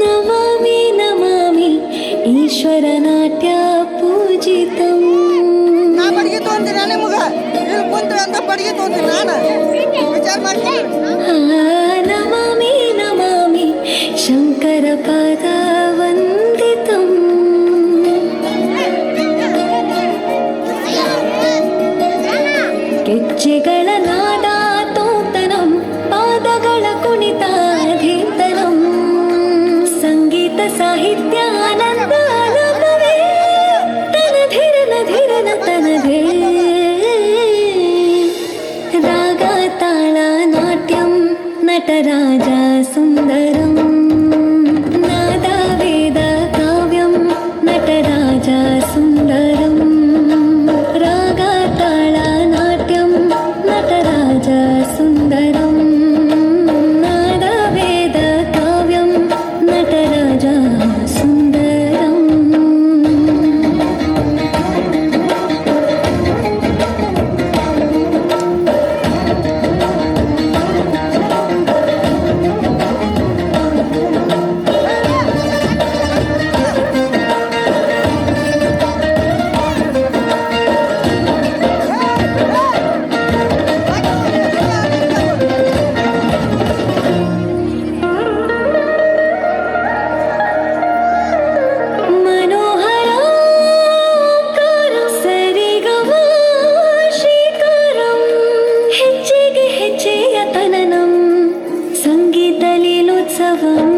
ನಮಾಮಿ ನಮಾಮಿ ಈಶ್ವರ ನಾಟ್ಯ ನಾ ಬಡಿಗೆ ತೊಗೊಂತೀನಿ ನಿಮ್ಗೆ. ಇಲ್ಲಿ ಕುಂತ್ರೆ ಅಂತ ಬಡಿಗೆ ತೊಗೊಂತೀನಿ ನಾನು. ವಿಚಾರ ಮಾಡ್ತೀನಿ. साहित्यानन्दानुभवे तन धीरन धीरन नटराजा सुन्दर of